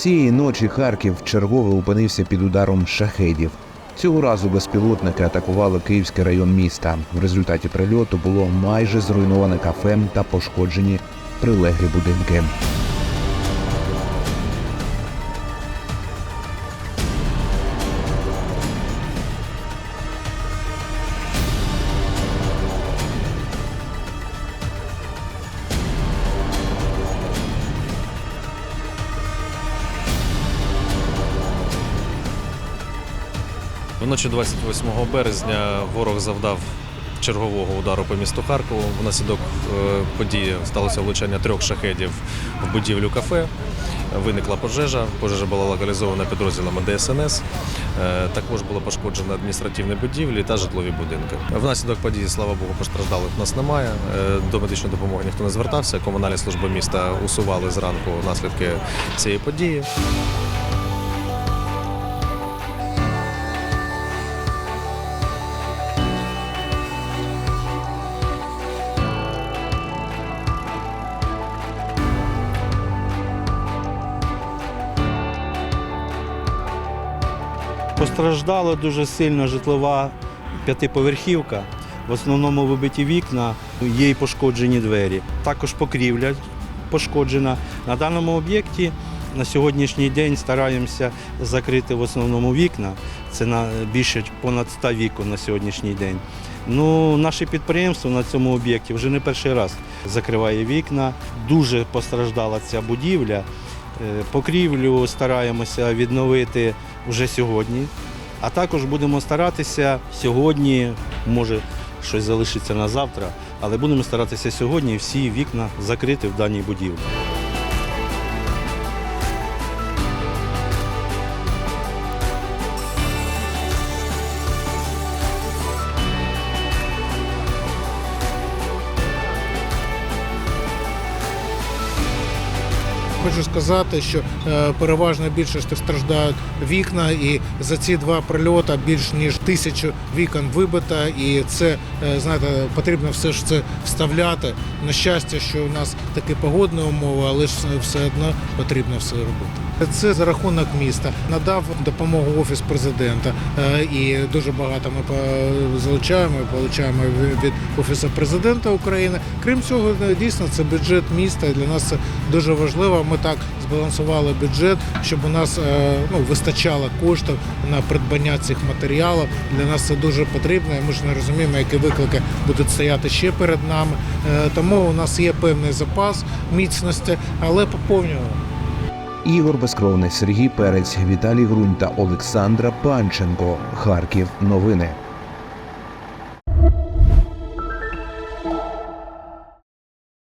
Цієї ночі Харків чергове опинився під ударом шахедів. Цього разу безпілотники атакували Київський район міста. В результаті прильоту було майже зруйноване кафе та пошкоджені прилеглі будинки. Вночі 28 березня ворог завдав чергового удару по місту Харкову. Внаслідок е, події сталося влучання трьох шахедів в будівлю кафе. Виникла пожежа. Пожежа була локалізована підрозділами ДСНС. Е, Також було пошкоджено адміністративні будівлі та житлові будинки. Внаслідок події, слава Богу, постраждалих у нас немає. Е, До медичної допомоги ніхто не звертався. Комунальні служби міста усували зранку наслідки цієї події. Постраждала дуже сильно житлова п'ятиповерхівка. В основному вибиті вікна, є й пошкоджені двері. Також покрівля пошкоджена. На даному об'єкті на сьогоднішній день стараємося закрити в основному вікна. Це на більше понад 100 вікон на сьогоднішній день. Ну, наше підприємство на цьому об'єкті вже не перший раз закриває вікна. Дуже постраждала ця будівля. Е, Покрівлю стараємося відновити вже сьогодні. А також будемо старатися сьогодні, може щось залишиться на завтра, але будемо старатися сьогодні всі вікна закрити в даній будівлі. Хочу сказати, що е, переважна більшість страждають вікна, і за ці два прильоти більш ніж тисячу вікон вибито, і це е, знаєте, потрібно все ж це вставляти. На щастя, що у нас такі погодні умови, але ж все одно потрібно все робити. Це за рахунок міста надав допомогу офіс президента, е, і дуже багато ми залучаємо, і получаємо від- офісу президента України. Крім цього, е, дійсно це бюджет міста. і Для нас це дуже важливо. Ми так збалансували бюджет, щоб у нас е, ну, вистачало коштів на придбання цих матеріалів. Для нас це дуже потрібно. і Ми ж не розуміємо, які виклики будуть стояти ще перед нами. Е, Тому у нас є певний запас міцності, але поповнюємо. Ігор Безкровний, Сергій Перець, Віталій Грунь та Олександра Панченко. Харків. Новини.